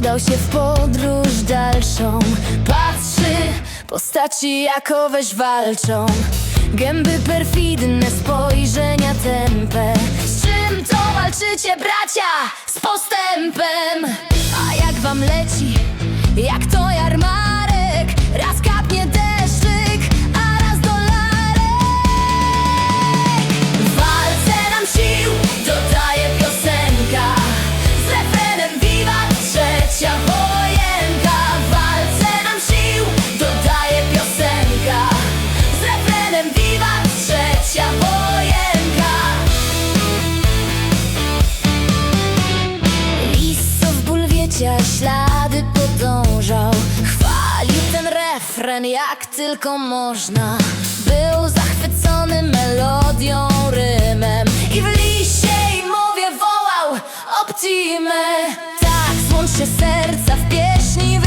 udał się w podróż dalszą Patrzy, postaci jakoweś walczą Gęby perfidne, spojrzenia tępe Z czym to walczycie bracia? Z postępem A jak wam leci? Jak to jarmarek? Refren jak tylko można. Był zachwycony melodią, rymem. I w liście i mowie wołał Optimę Tak, złącz się serca w pieśni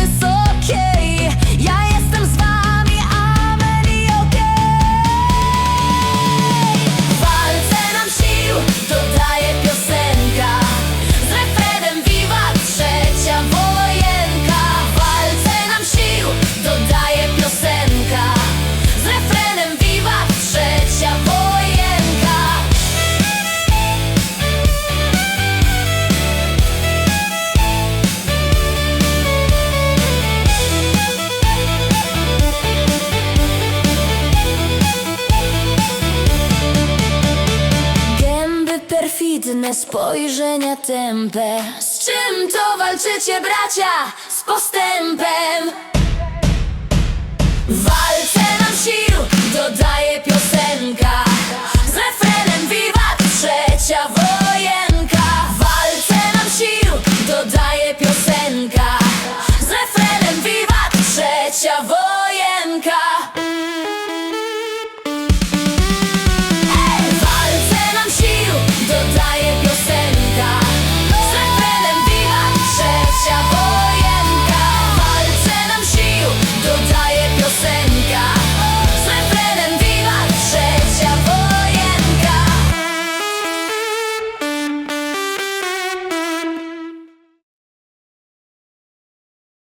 perfidne, spojrzenia tępe Z czym to walczycie bracia? Z postępem walce